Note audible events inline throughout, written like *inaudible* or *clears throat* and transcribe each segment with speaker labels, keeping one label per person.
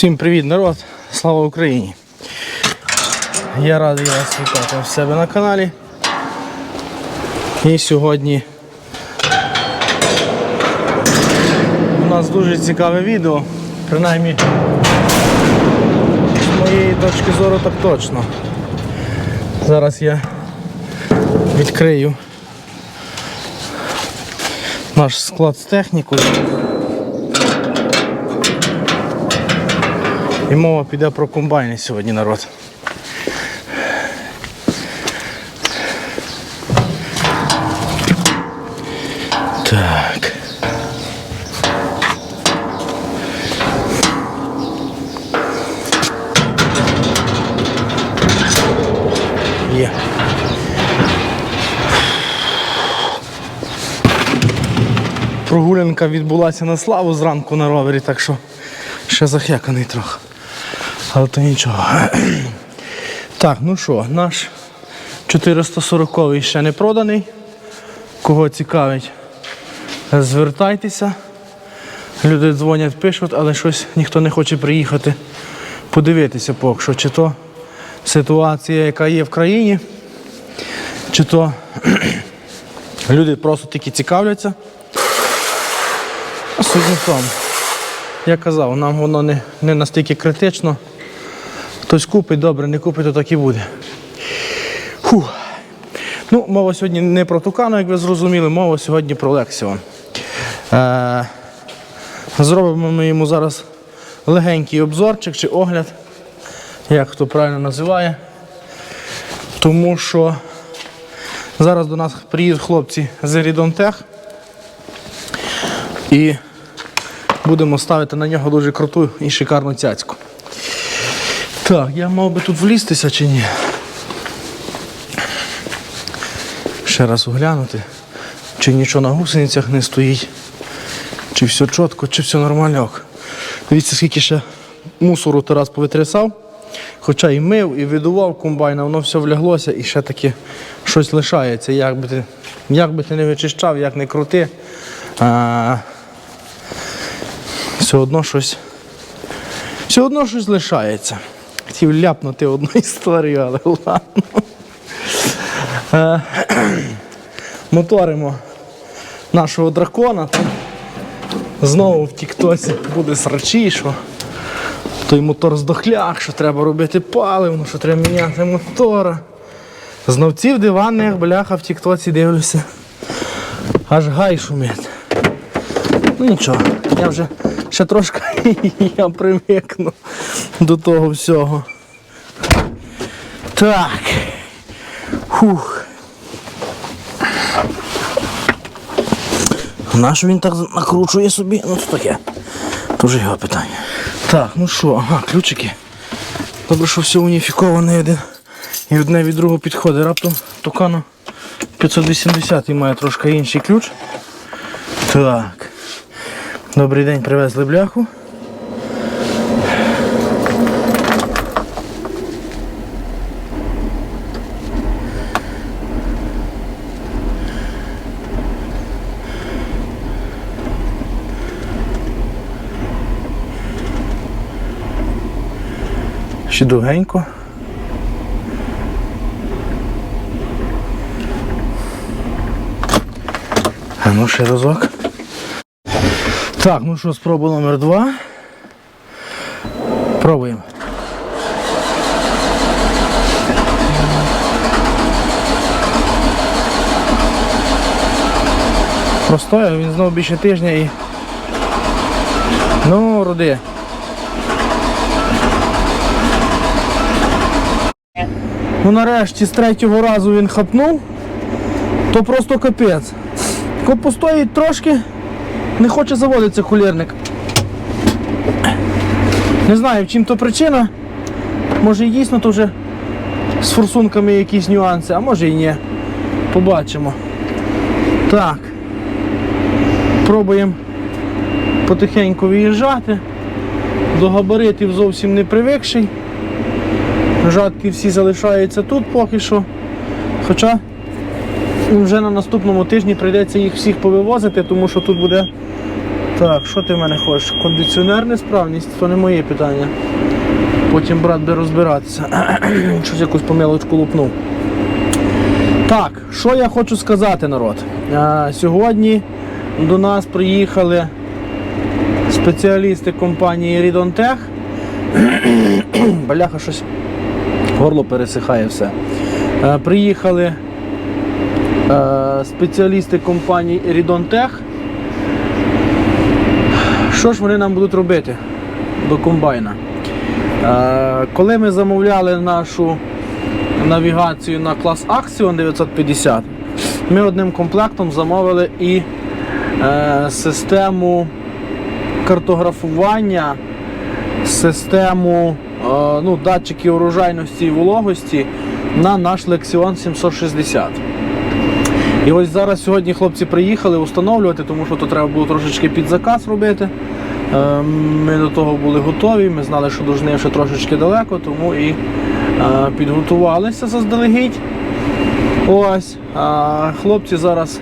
Speaker 1: Всім привіт, народ! Слава Україні! Я радий вас вітати в себе на каналі. І сьогодні у нас дуже цікаве відео, принаймні з моєї точки зору так точно. Зараз я відкрию наш склад з технікою. І мова піде про комбайни сьогодні, народ. Так. Є. Прогулянка відбулася на славу зранку на ровері, так що ще захеканий трохи. Але то нічого. *clears throat* Так, ну що, наш 440 ще не проданий. Кого цікавить, звертайтеся. Люди дзвонять, пишуть, але щось ніхто не хоче приїхати подивитися поки що, чи то ситуація, яка є в країні, чи то *clears throat* люди просто тільки цікавляться. Суть не в тому. Я казав, нам воно не, не настільки критично. Хтось купить, добре, не купить, то так і буде. Фух. Ну, мова сьогодні не про Тукану, як ви зрозуміли, мова сьогодні про Лексіон. Е, зробимо ми йому зараз легенький обзорчик чи огляд, як хто правильно називає. Тому що зараз до нас приїдуть хлопці з Ерідонтех і будемо ставити на нього дуже круту і шикарну цяцьку. Так, я мав би тут влізтися чи ні? Ще раз оглянути, чи нічого на гусеницях не стоїть, чи все чітко, чи все нормально. Дивіться, скільки ще мусору Тарас повитрясав, хоча і мив, і видував комбайна, воно все вляглося і ще таки щось лишається. Як би ти, як би ти не вичищав, як не крути, а, все одно щось. Все одно щось лишається. Хотів ляпнути одну *laughs* історію, але ладно. Е, Моторимо нашого дракона. Знову в Тіктосі буде срачі, що той мотор здохляк, що треба робити паливно, що треба міняти мотора. Знавців диванних, бляха, в Тіктоці дивлюся. Аж гай шумить. Ну нічого, я вже ще трошки *laughs* я привикну до того всього. Так. Фух. Нащо він так накручує собі? Ну це таке. Дуже його питання. Так, ну що, ага, ключики. Добре, що все уніфіковане один. І одне від другого підходить. Раптом Тукано 580 має трошки інший ключ. Так. Добрий день, привезли бляху. Ще довгенько. А ну ще разок. Так, ну що, спроба номер два. Пробуємо. Простояв, він знову більше тижня і. Ну, роди. Ну нарешті з третього разу він хапнув, то просто капець. Постоїть трошки, не хоче заводитися хулірник. Не знаю, в чим то причина. Може і дійсно то вже з форсунками якісь нюанси, а може і ні. Побачимо. Так. Пробуємо потихеньку виїжджати. До габаритів зовсім не привикший. Жатки всі залишаються тут поки що. Хоча вже на наступному тижні прийдеться їх всіх повивозити, тому що тут буде Так, що ти в мене хочеш? Кондиціонер несправність, то не моє питання. Потім брат буде розбиратися. *clears throat* Щось якусь помилочку лупнув. Так, що я хочу сказати, народ. А, сьогодні до нас приїхали спеціалісти компанії Ridontech. *clears throat* Бляха, щось горло пересихає все. Е, Приїхали е, спеціалісти компанії Ridontech. Що ж вони нам будуть робити до комбайна? Е, Коли ми замовляли нашу навігацію на клас Axion 950, ми одним комплектом замовили і е, систему картографування, систему е, ну, датчиків урожайності і вологості на наш Lexion 760. І ось зараз сьогодні хлопці приїхали встановлювати, тому що то треба було трошечки під заказ робити. Е, Ми до того були готові, ми знали, що до ще трошечки далеко, тому і е, підготувалися заздалегідь. Ось. А хлопці зараз,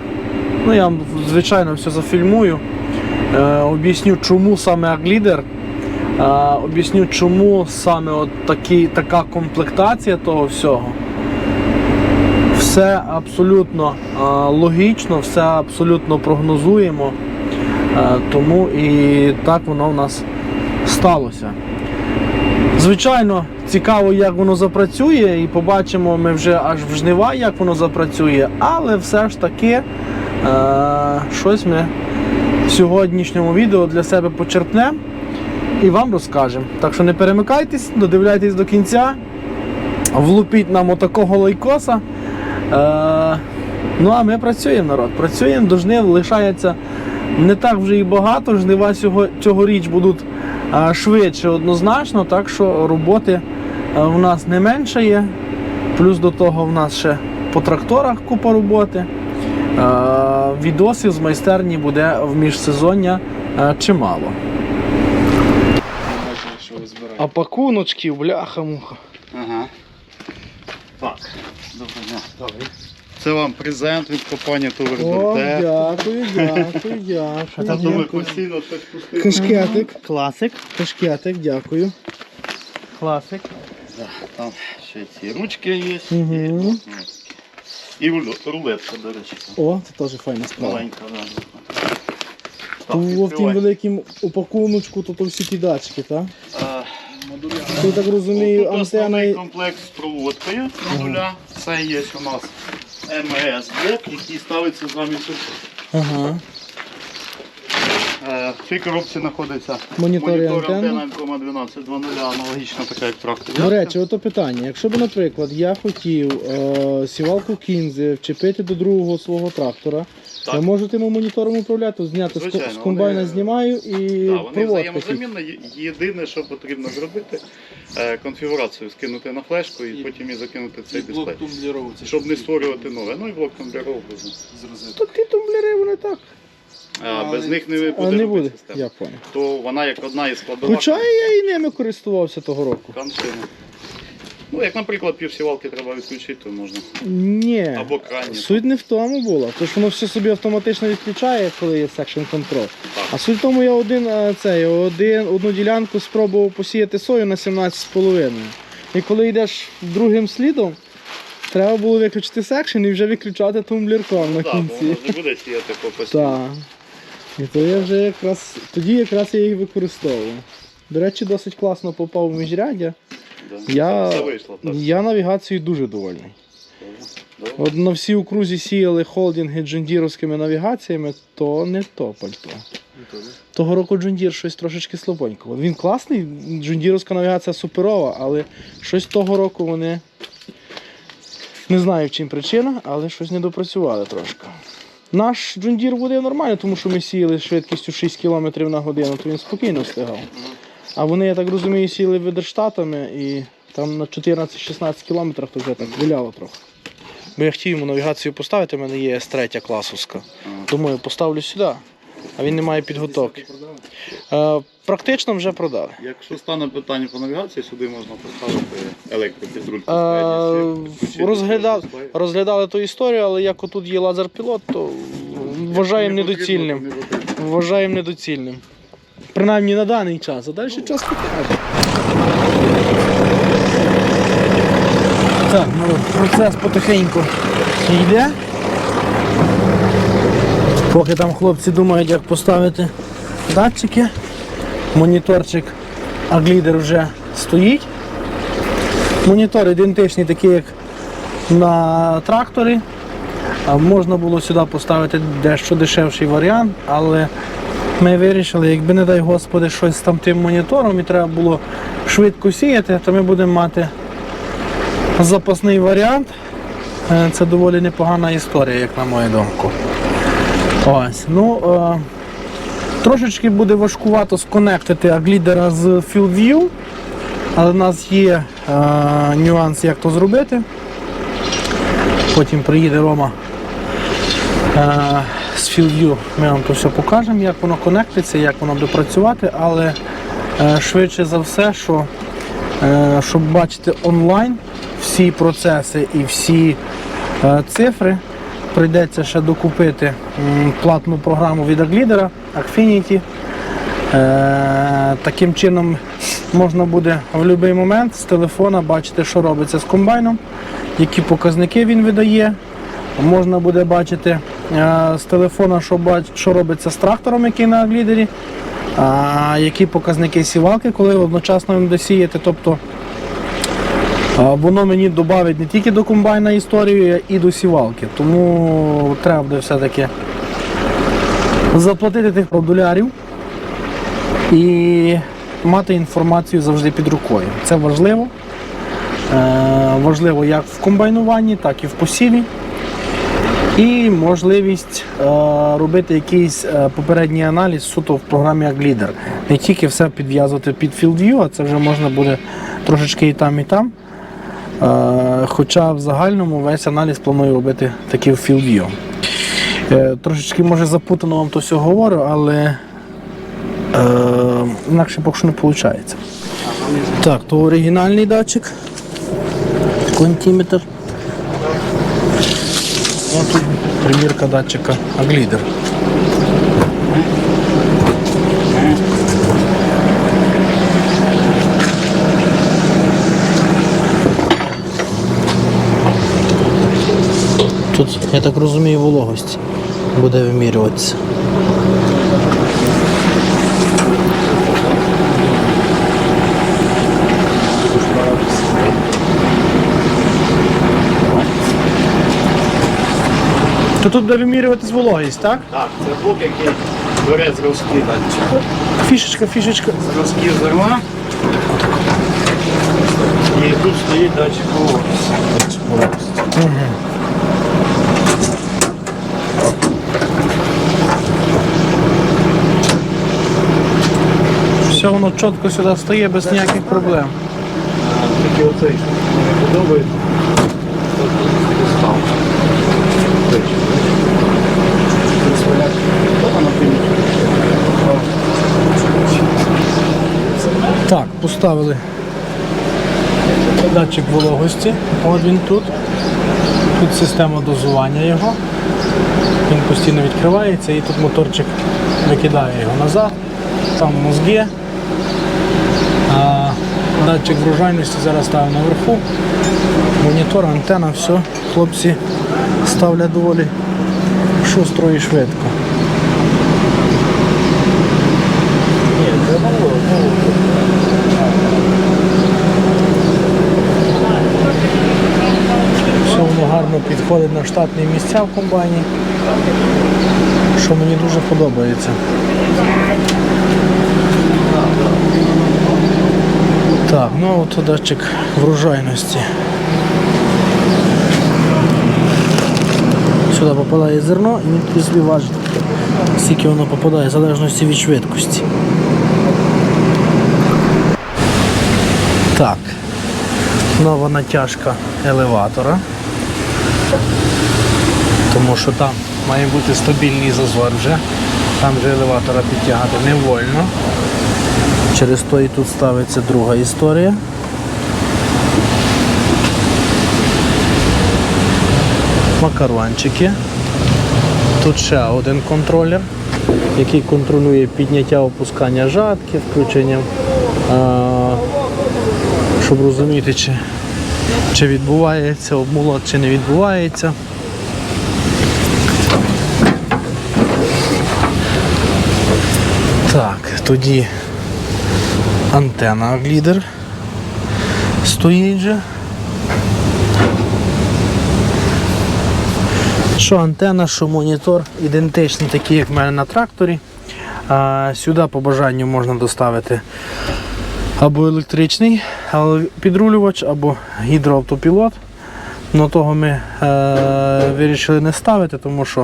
Speaker 1: ну я вам звичайно все зафільмую. Е, об'ясню, чому саме Аглідер. Е, об'ясню, чому саме от такі, така комплектація того всього. Все абсолютно логічно, все абсолютно прогнозуємо. Е, тому і так воно в нас сталося. Звичайно, цікаво, як воно запрацює, і побачимо ми вже аж в жнива, як воно запрацює, але все ж таки е, щось ми в сьогоднішньому відео для себе почерпнемо і вам розкажемо. Так що не перемикайтесь, додивляйтесь до кінця, влупіть нам отакого лайкоса. Е, ну а ми працюємо, народ. Працюємо, до жнив лишається не так вже і багато. Жнива цього, цьогоріч будуть е, швидше однозначно, так що роботи е, в нас не менше є. Плюс до того в нас ще по тракторах купа роботи. Е, Відосів з майстерні буде в міжсезоння е, чимало. А пакуночків, бляха-муха.
Speaker 2: Ага. Так. Це вам презент від компанії
Speaker 1: О,
Speaker 2: Тувердонте.
Speaker 1: дякую, дякую, *laughs*
Speaker 2: А то
Speaker 1: дякую.
Speaker 2: постійно щось пустили.
Speaker 1: Кашкетик. Класик. Кашкетик, дякую. Класик.
Speaker 2: Там ще ці ручки є.
Speaker 1: Мгм.
Speaker 2: І, рулетка, до речі. там.
Speaker 1: О, це теж файна справа.
Speaker 2: Маленька, да.
Speaker 1: То
Speaker 2: Так,
Speaker 1: в тім
Speaker 2: відкривай.
Speaker 1: великим упакуночку, то, то всі ті датчики, так?
Speaker 2: А,
Speaker 1: Я так розумію,
Speaker 2: Тут
Speaker 1: антенна.
Speaker 2: основний
Speaker 1: і-
Speaker 2: комплект з проводкою модуля. Це є у нас МС блок, який ставиться замість тут.
Speaker 1: Ага.
Speaker 2: Е, В цій коробці знаходиться
Speaker 1: Монітор
Speaker 2: монітор
Speaker 1: антенна.
Speaker 2: антенна М1220, аналогічно така як трактор.
Speaker 1: До речі, ото питання. Якщо б, наприклад, я хотів е, сівалку кінзи вчепити до другого свого трактора,
Speaker 2: Так.
Speaker 1: я можу тим монітором управляти, зняти з,
Speaker 2: Звичайно,
Speaker 1: з комбайна
Speaker 2: вони-
Speaker 1: знімаю і
Speaker 2: Так, вони взаємозамінні. Єдине, що потрібно зробити, е, конфігурацію скинути на флешку і потім і закинути цей дисплей. Щоб не створювати нове. Ну і блок тумбліровки.
Speaker 1: То ті тумблери вони так.
Speaker 2: А без них не буде
Speaker 1: не буде.
Speaker 2: система.
Speaker 1: Я понял.
Speaker 2: То вона як одна із складових.
Speaker 1: Хоча я і ними користувався того року.
Speaker 2: Коншини. Ну, як, наприклад, півсівалки треба відключити, то можна.
Speaker 1: Ні.
Speaker 2: Або крайні.
Speaker 1: Суть не в тому була. Що воно все собі автоматично відключає, коли є section control. А суть в тому, я один, е, це, я один, одну ділянку спробував посіяти сою на 17,5. І коли йдеш другим слідом, треба було виключити секшн і вже виключати тумблірком на
Speaker 2: Так, бо
Speaker 1: кінці.
Speaker 2: воно ж не буде сіяти по *laughs* постійно.
Speaker 1: Так. І то я вже якраз тоді якраз я їх використовував. До речі, досить класно попав в міжряддя.
Speaker 2: Да.
Speaker 1: Я,
Speaker 2: Все вийшло, так.
Speaker 1: я навігацією дуже довольний.
Speaker 2: Добре.
Speaker 1: От на всі окрузі сіяли холдинги джундіровськими навігаціями, то не то пальто. Того року джундір щось трошечки слабонько. Він класний, джундіровська навігація суперова, але щось того року вони. Не знаю в чим причина, але щось не допрацювали трошки. Наш джундір буде нормально, тому що ми сіяли швидкістю 6 км на годину, то він спокійно встигав. А вони, я так розумію, сіяли ведерштатами і там на 14-16 кілометрах то вже так виляло трохи. Бо я хотів йому навігацію поставити, в мене є С3 класовська. Думаю, поставлю сюди, а він не має підготовки. Практично вже продали.
Speaker 2: Якщо стане питання по навігації, сюди можна поставити електропідрульку.
Speaker 1: Е, розглядав, розглядали ту історію, але як отут є лазер-пілот, то вважаємо недоцільним. вважаємо недоцільним. Принаймні на даний час, а далі час покаже. Так, ну, процес потихеньку йде. Поки там хлопці думають, як поставити датчики, моніторчик Аглідер вже стоїть. Монітор ідентичний, такий, як на тракторі. Можна було сюди поставити дещо дешевший варіант, але ми вирішили, якби не дай Господи, щось там тим монітором і треба було швидко сіяти, то ми будемо мати запасний варіант. Е, Це доволі непогана історія, як на мою думку. Ось. Ну, е, трошечки буде важкувато сконектити аглідера з FieldView, але в нас є е, нюанс, як то зробити. Потім приїде Рома е, з FieldView, ми вам то все покажемо, як воно конектиться, як воно буде працювати, але е, швидше за все, що е, щоб бачити онлайн всі процеси і всі е, цифри, прийдеться ще докупити платну програму від Аглідера Affinity. Е, Таким чином можна буде в будь-який момент з телефона бачити, що робиться з комбайном, які показники він видає. Можна буде бачити е, з телефона, що, що робиться з трактором, який на аглідері, які показники сівалки, коли одночасно він буде. Тобто воно мені додавить не тільки до комбайна історію, а і до сівалки. Тому треба буде все-таки заплатити тих продолярів і мати інформацію завжди під рукою. Це важливо. Е, важливо як в комбайнуванні, так і в посіві. І можливість е, робити якийсь е, попередній аналіз суто в програмі як лідер. Не тільки все підв'язувати під FieldView, а це вже можна буде трошечки і там, і там. Е, хоча в загальному весь аналіз планую робити таки в FieldView. Е, трошечки може запутано вам то все говорю, але е, інакше поки що не виходить. Так, то оригінальний датчик. Контиметр. Ну, тут примірка датчика Аглідер. Тут, я так розумію, вологость буде вимірюватися. То тут буде вимірюватись вологість, так?
Speaker 3: Так, це блок, який бере зразки датчика.
Speaker 1: Фішечка, фішечка.
Speaker 3: Зразки зерна. І тут стоїть датчик вологості.
Speaker 1: Все воно чітко сюди стає без ніяких проблем.
Speaker 3: Тільки оцей, що мені не подобається.
Speaker 1: Так, поставили датчик вологості. От він тут. Тут система дозування його. Він постійно відкривається і тут моторчик викидає його назад. Там мозги. Датчик врожайності зараз ставив наверху. Монітор, антенна, все. Хлопці ставлять доволі шустро і швидко. Все воно гарно підходить на штатні місця в комбайні, що мені дуже подобається. Так, ну от датчик врожайності. Сюди попадає зерно і він тоді важить, скільки воно попадає, в залежності від швидкості. Так, нова натяжка елеватора. Тому що там має бути стабільний зазор вже. Там вже елеватора підтягати не вольно. Через то і тут ставиться друга історія. Макарончики. Тут ще один контролер. який контролює підняття опускання жатки, включення, щоб розуміти, чи, чи відбувається обмолот, чи не відбувається. Так, тоді антенна глідер стоїть же. Що антенна, що монітор ідентичні, такі, як в мене на тракторі. А, сюди по бажанню можна доставити або електричний підрулювач, або гідроавтопілот. Но того ми е, вирішили не ставити, тому що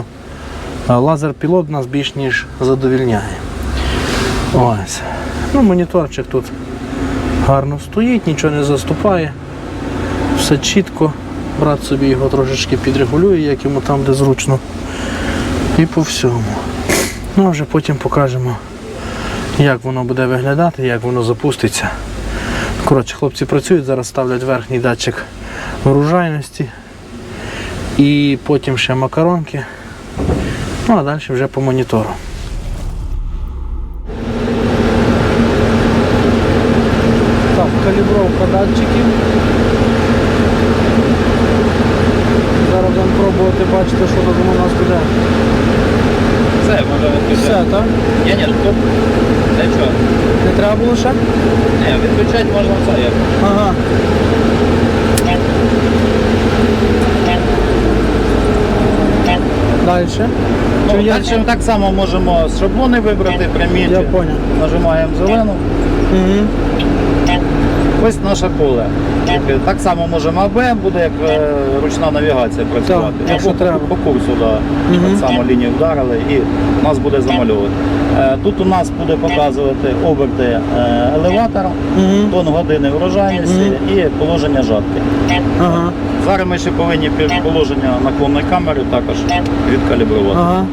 Speaker 1: е, лазер-пілот нас більш ніж задовільняє. Ось. Ну, моніторчик тут гарно стоїть, нічого не заступає. Все чітко. Брат собі його трошечки підрегулює, як йому там, де зручно. І по всьому. Ну а вже потім покажемо, як воно буде виглядати, як воно запуститься. Коротше, хлопці працюють, зараз ставлять верхній датчик врожайності. І потім ще макаронки. Ну а далі вже по монітору. Так, калібровка датчиків. Зараз будемо пробувати бачити, що тут у нас буде.
Speaker 2: Все, може відключати.
Speaker 1: Все, так?
Speaker 2: Ні, ні, тут для чого?
Speaker 1: Не треба було ще?
Speaker 2: Ні, відключати можна все. Як.
Speaker 1: Ага. Далі.
Speaker 2: Ну,
Speaker 1: я-
Speaker 2: далі так само можемо шаблони вибрати, прямі.
Speaker 1: Я понял.
Speaker 2: Нажимаємо зелену.
Speaker 1: Угу.
Speaker 2: Ось наше поле. Так само можемо АБ, буде як е, ручна навігація працювати.
Speaker 1: Так, якщо
Speaker 2: Або
Speaker 1: треба.
Speaker 2: По курсу, да.
Speaker 1: Мгм.
Speaker 2: так само лінію вдарили і нас буде замальовувати. Е, Тут у нас буде показувати оберти е, елеватора,
Speaker 1: Мгм.
Speaker 2: тон години врожайності і положення жатки.
Speaker 1: Ага.
Speaker 2: Зараз ми ще повинні положення наклонної камери також відкалібрувати.
Speaker 1: Ага.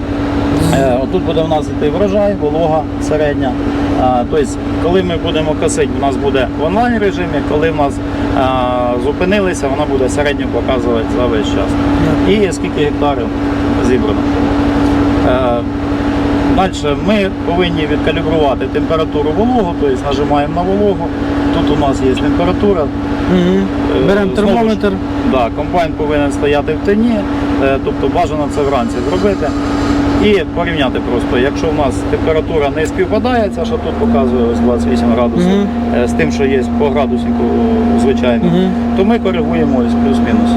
Speaker 2: Е, Отут буде в нас іти врожай, волога середня. Тобто, коли ми будемо косити, у нас буде в онлайн режимі, коли в нас зупинилися, вона буде середньо показувати за весь час. І скільки гектарів зібрано. Е, Далі ми повинні відкалібрувати температуру вологу, тобто нажимаємо на вологу. Тут у нас є температура,
Speaker 1: Угу.
Speaker 2: Е,
Speaker 1: Беремо
Speaker 2: знову ж,
Speaker 1: термометр.
Speaker 2: Да, комбайн повинен стояти в тені, е, тобто бажано це вранці зробити. І порівняти просто, якщо у нас температура не співпадає, ця що тут показує ось 28 градусів, е, з тим, що є по градуснику е, звичайно,
Speaker 1: Мгм.
Speaker 2: то ми коригуємо ось плюс-мінус.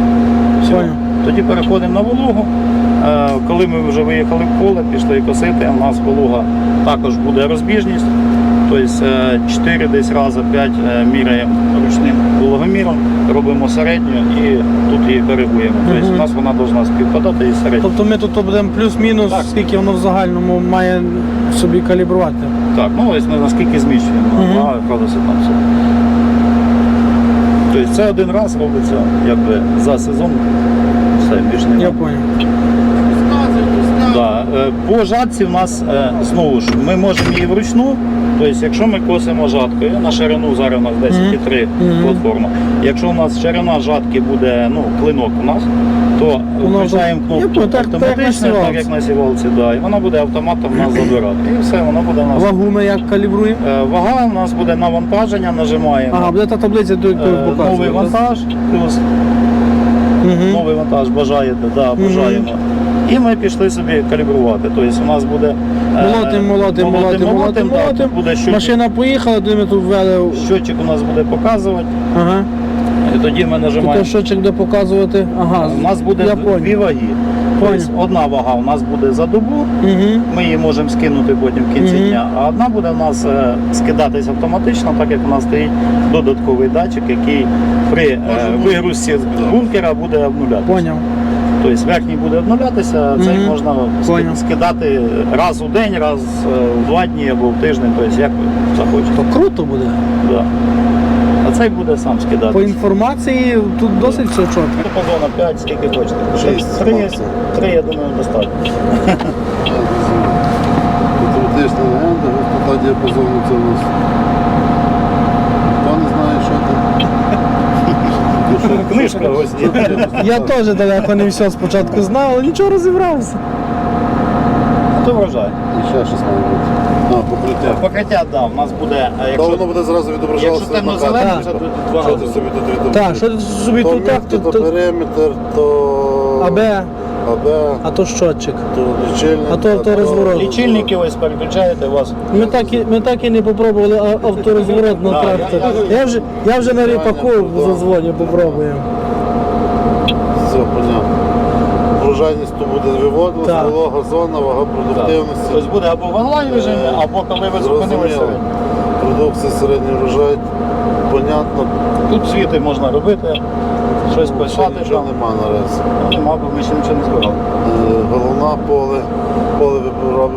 Speaker 2: Все. Тоді переходимо на вологу. Е, Коли ми вже виїхали в поле, пішли косити, у нас волога також буде розбіжність. Тобто 4 десь рази 5 міряємо ручним вологоміром, робимо середню і тут її коригуємо. Тобто у нас вона повинна співпадати із середньою.
Speaker 1: Тобто ми тут будемо плюс-мінус,
Speaker 2: Так.
Speaker 1: скільки воно в загальному має собі калібрувати.
Speaker 2: Так, ну ось ми наскільки зміщуємо,
Speaker 1: Мгм.
Speaker 2: 2 градуси там все. Тобто це один раз робиться якби за сезон. Все, більше немає.
Speaker 1: Я понял.
Speaker 2: Да. е, По жатці в нас е, знову ж ми можемо її вручну. Тобто, якщо ми косимо жаткою на ширину, зараз у нас 10,3
Speaker 1: Мгм.
Speaker 2: платформа. Якщо у нас ширина жатки буде ну, клинок у нас, то включаємо кнопку
Speaker 1: понял, так- так, як на
Speaker 2: автоматично,
Speaker 1: сівалці.
Speaker 2: як на сівалці, да, і вона буде автоматом нас *clears throat* забирати. І все, вона буде у нас.
Speaker 1: Вагу ми як калібруємо?
Speaker 2: Е, Вага у нас буде навантаження, нажимаємо.
Speaker 1: Ага, буде та таблиця до
Speaker 2: Е,
Speaker 1: показує.
Speaker 2: Новий вантаж, плюс
Speaker 1: Угу.
Speaker 2: новий вантаж бажаєте, да, бажаємо. І ми пішли собі калібрувати. Тобто у нас буде
Speaker 1: Молотим, молотим, молотим, молотим,
Speaker 2: да,
Speaker 1: молотим.
Speaker 2: тут буде щотчик,
Speaker 1: Машина поїхала, де ми тут ввели.
Speaker 2: щотчик у нас буде показувати.
Speaker 1: Ага.
Speaker 2: І тоді ми
Speaker 1: Тут
Speaker 2: нажимаємо.
Speaker 1: щочик буде показувати. Ага.
Speaker 2: У нас буде
Speaker 1: я
Speaker 2: дві ваги. Тобто одна вага у нас буде за добу,
Speaker 1: Угу.
Speaker 2: ми її можемо скинути потім в кінці
Speaker 1: Мгм.
Speaker 2: дня, а одна буде у нас е, скидатись автоматично, так як у нас стоїть додатковий датчик, який при е, вигрузці з бункера буде обнулятися.
Speaker 1: Поняв.
Speaker 2: Тобто верхній буде обнулятися, цей
Speaker 1: Мгм.
Speaker 2: можна
Speaker 1: Понял.
Speaker 2: скидати раз у день, раз е, в два дні або в тиждень, тобто як захочете.
Speaker 1: То круто буде.
Speaker 2: Да. А цей буде сам скидати.
Speaker 1: По інформації тут досить все чітко.
Speaker 2: Зона 5, скільки хочете.
Speaker 4: Шість,
Speaker 2: Три,
Speaker 4: максимум.
Speaker 2: три, я думаю, достатньо.
Speaker 4: Патріотична легенда, висота діапазону це у нас. Хто не знає, що це?
Speaker 2: Книжка ось є.
Speaker 1: Я теж далеко не все спочатку знав, але нічого розібрався.
Speaker 2: То врожай.
Speaker 4: І ще щось має бути. А, покриття.
Speaker 2: Покриття, так, да, у нас буде, е,
Speaker 4: То
Speaker 2: якщо,
Speaker 4: воно буде зразу
Speaker 2: якщо
Speaker 4: відображалося на
Speaker 2: темно-зелене,
Speaker 4: карті.
Speaker 2: це тут два
Speaker 4: Що ти собі тут відображаєш?
Speaker 1: Так, що ти собі
Speaker 4: То
Speaker 1: тут так, то,
Speaker 4: то
Speaker 1: то,
Speaker 4: периметр, то...
Speaker 1: АБ,
Speaker 4: АБ,
Speaker 1: а то щотчик.
Speaker 4: то лічильник.
Speaker 1: А то- то розворот.
Speaker 2: Лічильники ось переключаєте, у вас
Speaker 1: Ми так і, ми так і не попробували а- авторозворот на
Speaker 2: Да,
Speaker 1: трактор.
Speaker 2: я-
Speaker 1: Я вже, я вже на ріпаку зазвоню, попробуємо.
Speaker 4: Все, понятно. Врожайність то буде виводилась,
Speaker 1: Так.
Speaker 4: волога зона, вага продуктивності.
Speaker 2: Тобто буде або в онлайн режимі, або коли ви зупинилися.
Speaker 4: Зрозуміло. Продукція середній врожай, понятно.
Speaker 2: Тут звіти можна робити, щось
Speaker 4: Ще
Speaker 2: писати,
Speaker 4: нічого нема наразі.
Speaker 2: Мабуть, Нема, бо ми ще нічого не збирали.
Speaker 4: Е, Головна поле, поле ви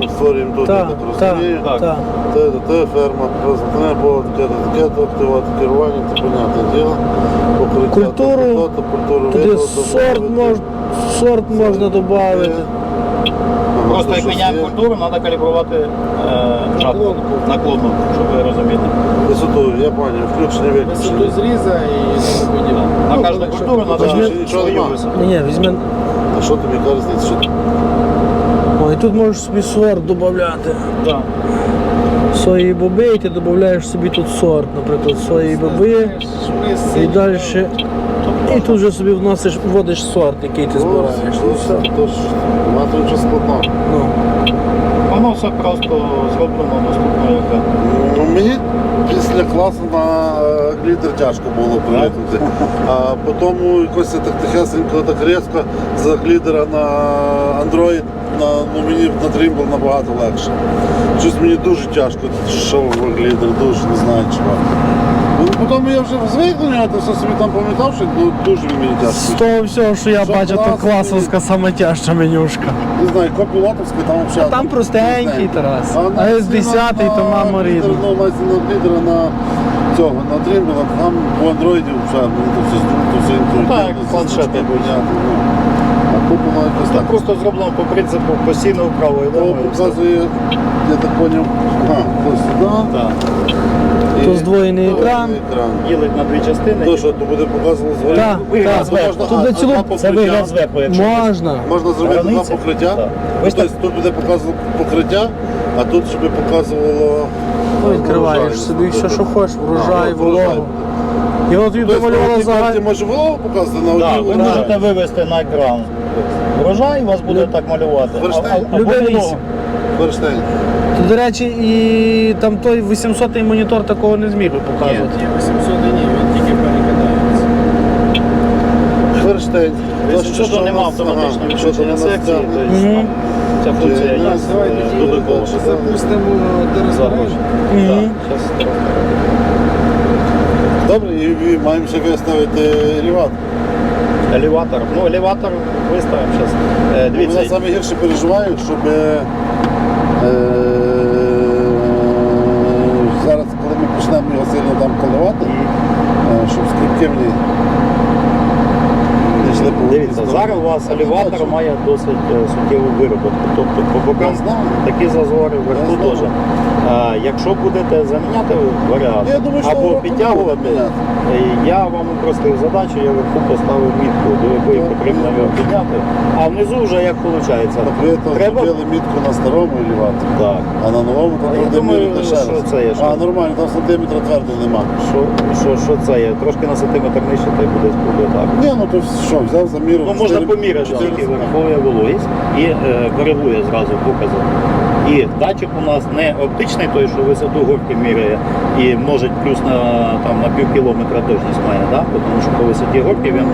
Speaker 4: створюємо тут, я
Speaker 1: Так,
Speaker 4: так
Speaker 1: так,
Speaker 4: розумію.
Speaker 2: так.
Speaker 1: так.
Speaker 4: Те, до те, ферма, презентне поле, таке, таке, то активувати керування, це понятне діло. Покриття,
Speaker 1: Культуру,
Speaker 4: то, то, то, культуру
Speaker 1: Туди
Speaker 4: видно,
Speaker 1: сорт,
Speaker 4: добавити.
Speaker 1: мож, сорт можна додати.
Speaker 2: Просто як міняємо культуру, треба калібрувати е, шапку наклонну, щоб ви розуміли.
Speaker 4: Висоту, я понял, включення виключення.
Speaker 5: зріза і тому подібне.
Speaker 2: На кожну культуру треба
Speaker 4: так,
Speaker 2: свою
Speaker 4: нема.
Speaker 2: висоту.
Speaker 1: Ні, ні.
Speaker 4: А що тобі кажеться, що
Speaker 1: О, і тут можеш собі сорт додати.
Speaker 2: Так.
Speaker 1: Сої боби, і ти додаєш собі тут сорт, наприклад, сої боби. І далі. І тут вже собі вносиш, вводиш сорт, який ти збираєш.
Speaker 4: Ну, все, то ж, тут нічого складного.
Speaker 1: Ну.
Speaker 2: Воно все просто зроблено доступно. як
Speaker 4: Ну, мені після класу на е, глідер тяжко було привикнути. А потім якось я так тихесенько, так різко за глідера на Android, на, ну, мені на Trimble набагато легше. Щось мені дуже тяжко йшов глідер, дуже не знаю чого. Ну, потім я вже звик до нього, то все собі там пам'ятав, що ну, дуже він мені
Speaker 1: З
Speaker 4: тяжко.
Speaker 1: того всього, що я
Speaker 4: Що
Speaker 1: бачу, то класовська сама тяжча менюшка.
Speaker 4: Не знаю, копілотовський там взагалі.
Speaker 1: Там простенький, Тарас. А С10 то мамо рідна.
Speaker 4: Ну, на на лідера на цього, на Дрімбіла, там у андроїді вже мені то все зручно, все інтуїтивно.
Speaker 2: так, планшети будуть.
Speaker 4: ну. А купимо якось так.
Speaker 2: просто зроблено по принципу постійно вправо і
Speaker 4: показує, я так поняв, а, то сюди.
Speaker 2: Так.
Speaker 1: То здвоєний екран.
Speaker 4: екран.
Speaker 2: Ділить на дві частини.
Speaker 4: То, що то буде згори.
Speaker 1: Так,
Speaker 2: Вигляд
Speaker 1: так.
Speaker 2: зверху.
Speaker 1: Тут на цілу
Speaker 2: Це вигляд зверху, якщо
Speaker 1: можна.
Speaker 4: Можна зробити два
Speaker 2: Границі?
Speaker 4: покриття.
Speaker 2: Так.
Speaker 4: Тобто тут буде показувати покриття, а тут щоб показувало.
Speaker 1: Ну, відкриваєш
Speaker 4: врожай.
Speaker 1: собі все, що хочеш, врожай, вологу. І от тобі
Speaker 4: Тобто, на одній карті
Speaker 1: загальну.
Speaker 4: може вологу показувати, на
Speaker 2: Так,
Speaker 4: одній
Speaker 2: ви можете вивести на екран врожай, вас буде так малювати. А-
Speaker 4: Верштейн.
Speaker 2: а- Або.
Speaker 4: Берштейн.
Speaker 1: До речі, і там той 800-й монітор такого не зміг би показувати.
Speaker 5: Ні, 800 ні, він тільки перекидається.
Speaker 4: Ферштейн.
Speaker 2: Якщо що, нема автоматичного відключення секції, то
Speaker 1: Мгм.
Speaker 2: ця функція є.
Speaker 4: Нас,
Speaker 5: Давайте
Speaker 4: е,
Speaker 5: тоді
Speaker 2: додатково.
Speaker 5: запустимо дерезагрузку.
Speaker 1: Мгм.
Speaker 4: Добре, і, і маємо ще виставити елеватор.
Speaker 2: Елеватор. Ну, елеватор виставимо зараз. Дивіться,
Speaker 4: саме гірше переживаю, щоб е, коли ми почнемо його коливати, е, щоб скрипки мені
Speaker 2: Дивіться, зараз у вас елеватор має досить е, суттєву вироботку. Тобто по бокам такі зазори вверху
Speaker 4: Я знаю.
Speaker 2: теж. Якщо будете заміняти варіант
Speaker 4: Я думаю, що
Speaker 2: або
Speaker 4: року
Speaker 2: підтягувати, е, я вам упростив задачу, я вверху поставив мітку, до якої потрібно його підняти, а внизу вже як виходить.
Speaker 4: То
Speaker 2: Треба
Speaker 4: зробили мітку на старому елеваторі,
Speaker 2: так.
Speaker 4: а на новому то
Speaker 2: я думаю,
Speaker 4: ще
Speaker 2: що
Speaker 4: раз.
Speaker 2: це є, що-
Speaker 4: А, нормально, там сантиметра твердо нема.
Speaker 2: Що, що, що це є? Трошки на сантиметр нижче, то й буде буде так.
Speaker 4: Ні, ну то що, взяв замірив.
Speaker 2: Ну, можна
Speaker 4: 4
Speaker 2: поміряти, скільки вираховує вологість і е, коригує зразу покази. І датчик у нас не оптичний, той, що висоту горки міряє і множить плюс на, там, на пів кілометра точність має, да? тому що по висоті горки він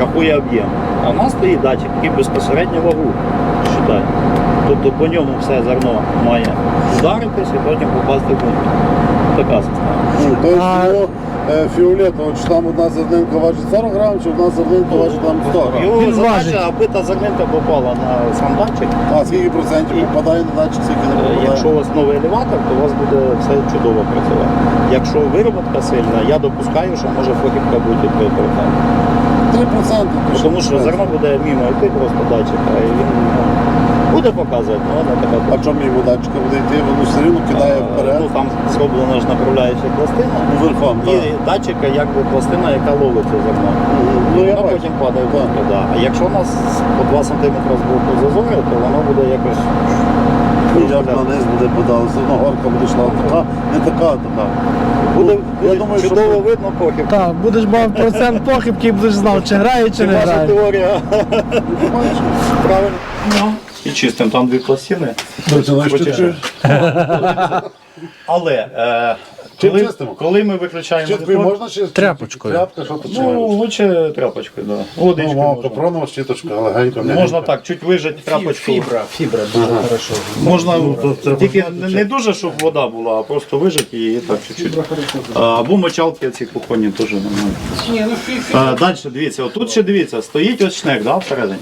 Speaker 2: рахує об'єм. А в нас стоїть датчик, який безпосередньо вагу считає. Тобто по ньому все зерно має вдаритись і потім попасти в ґрунт. Така система.
Speaker 4: Е, фіолетово, чи там одна зернинка важить 40 грам, чи одна зернинка важить там 100 грам.
Speaker 2: Його
Speaker 1: Він
Speaker 2: задача,
Speaker 1: зважить.
Speaker 2: аби та зернинка попала на сам датчик.
Speaker 4: А скільки процентів попадає на датчик, скільки не
Speaker 2: Е,
Speaker 4: попадає?
Speaker 2: Якщо у вас новий елеватор, то у вас буде все чудово працювати. Якщо вироботка сильна, я допускаю, що може похибка бути процентів.
Speaker 4: 3%. то
Speaker 2: Тому що зерно буде мимо йти просто датчика, і він ну, Буде показувати, ну вона така.
Speaker 4: А чому йому датчика буде йти, воно все рівно кидає вперед.
Speaker 2: Ну, там зроблена ж направляюча пластина.
Speaker 4: Ну, верхом,
Speaker 2: І
Speaker 4: так.
Speaker 2: датчика, якби пластина, яка ловить це зерно.
Speaker 4: Ну, я
Speaker 2: Вона
Speaker 4: бачу.
Speaker 2: потім падає в воду, да. А якщо у нас по 2 см з боку зазорю, то воно буде якось.
Speaker 4: Ну, як на низ буде подали, все одно горка буде йшла така, не така, а така.
Speaker 2: Буде,
Speaker 4: Ну, я думаю, що
Speaker 2: чудово видно похиб.
Speaker 1: Так, будеш мав процент похибки і будеш знав, чи грає, чи
Speaker 2: Це
Speaker 1: не
Speaker 2: ваша
Speaker 1: грає.
Speaker 2: теорія. Правильно. І чистим там дві пластини. Але е,
Speaker 4: Чим
Speaker 2: коли,
Speaker 4: чистимо?
Speaker 2: коли ми виключаємо
Speaker 4: Щіткою
Speaker 2: мотор,
Speaker 4: можна чи
Speaker 1: Тряпочкою.
Speaker 4: Тряпка, що тут
Speaker 2: ну, лучше тряпочкою, да.
Speaker 4: Ну,
Speaker 2: Водичкою
Speaker 4: мав
Speaker 2: можна.
Speaker 4: капронова щіточка, легенько.
Speaker 2: Можна так, чуть вижати тряпочку.
Speaker 5: Фібра, фібра дуже хорошо.
Speaker 2: Можна
Speaker 4: то
Speaker 2: тільки не, не дуже, щоб вода була, а просто вижати її так чуть-чуть. А, Або мочалки ці кухонні теж нормально.
Speaker 5: Ні, ну фі-
Speaker 2: А, Далі дивіться, отут ще дивіться, стоїть ось шнек да, всередині.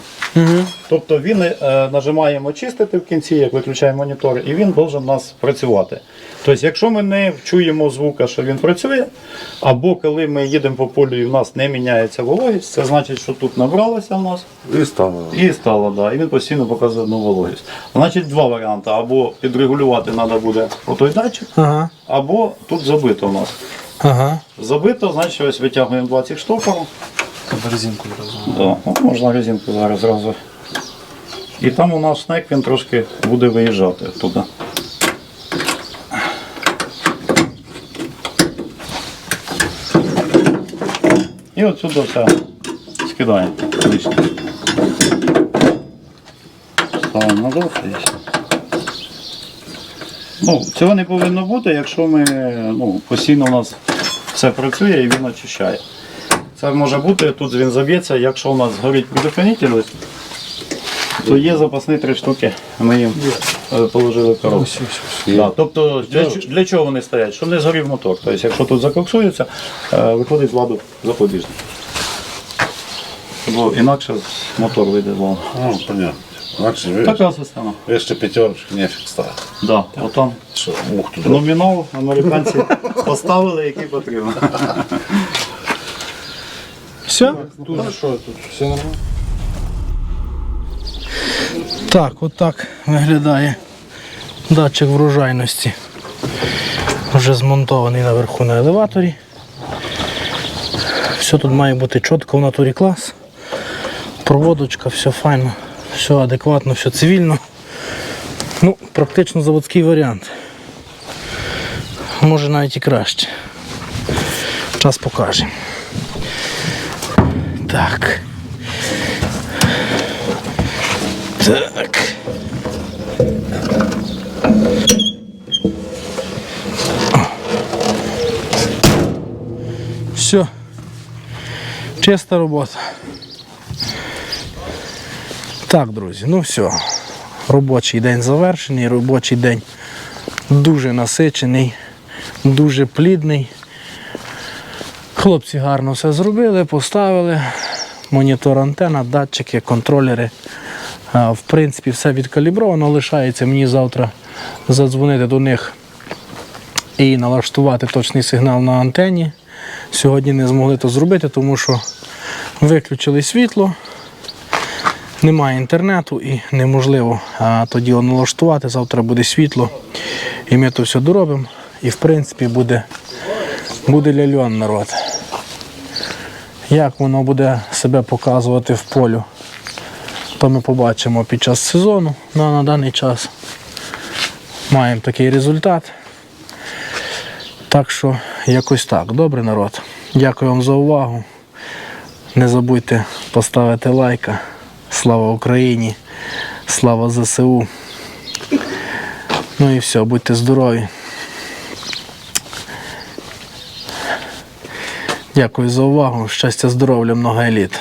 Speaker 2: Тобто він е, нажимаємо чистити в кінці, як виключаємо монітор, і він має у нас працювати. Тобто, якщо ми не чуємо звука, що він працює, або коли ми їдемо по полю і в нас не міняється вологість, це значить, що тут набралося в нас
Speaker 4: І стало.
Speaker 2: і стало, да, і він постійно показує одну вологість. Значить, два варіанти. Або підрегулювати треба буде отой датчик,
Speaker 1: Ага,
Speaker 2: або тут забито у нас.
Speaker 1: ага.
Speaker 2: Забито, значить ось витягуємо 20 штопорів.
Speaker 5: резинку одразу.
Speaker 2: Да, можна резинку зараз зразу. І там у нас снек він трошки буде виїжджати туди. І отсюди все скидаємо. Ставимо назад і. Ну, цього не повинно бути, якщо ми ну, постійно у нас все працює і він очищає. Це може бути, тут він заб'ється, якщо у нас горить предохранитель, ось, то є запасні три штуки, ми їм е, положили в коробку. Да, тобто для, для чого вони стоять? Щоб не згорів мотор. Тобто, якщо тут закоксується, е, виходить з ладу запобіжник. Бо інакше мотор вийде з ладу.
Speaker 4: Ну, понятно. Значить, ви,
Speaker 2: Така система.
Speaker 4: ви ще п'ятерочки нефіг ставити.
Speaker 2: Да, отам
Speaker 4: ух тут.
Speaker 2: номінал американці поставили, який потрібно.
Speaker 1: Все?
Speaker 5: Тут що, тут все нормально?
Speaker 1: Так, отак виглядає датчик врожайності. Вже змонтований наверху на елеваторі. Все тут має бути чітко в натурі клас. Проводочка, все файно, все адекватно, все цивільно. Ну, практично заводський варіант. Може навіть і краще. Час покаже. Так. Так. Все. Чиста робота. Так, друзі, ну все. Робочий день завершений, робочий день дуже насичений, дуже плідний. Хлопці гарно все зробили, поставили. Монітор антена, датчики, контролери. В принципі, все відкалібровано. Лишається мені завтра задзвонити до них і налаштувати точний сигнал на антені. Сьогодні не змогли то зробити, тому що виключили світло, немає інтернету і неможливо а, тоді налаштувати. Завтра буде світло, і ми то все доробимо. І в принципі буде, буде ляльон народ. Як воно буде себе показувати в полю, то ми побачимо під час сезону. Ну, а на даний час маємо такий результат. Так що якось так. Добре, народ. Дякую вам за увагу. Не забудьте поставити лайка. Слава Україні! Слава ЗСУ. Ну і все, будьте здорові. Дякую за увагу. Щастя, здоров'я, много еліт.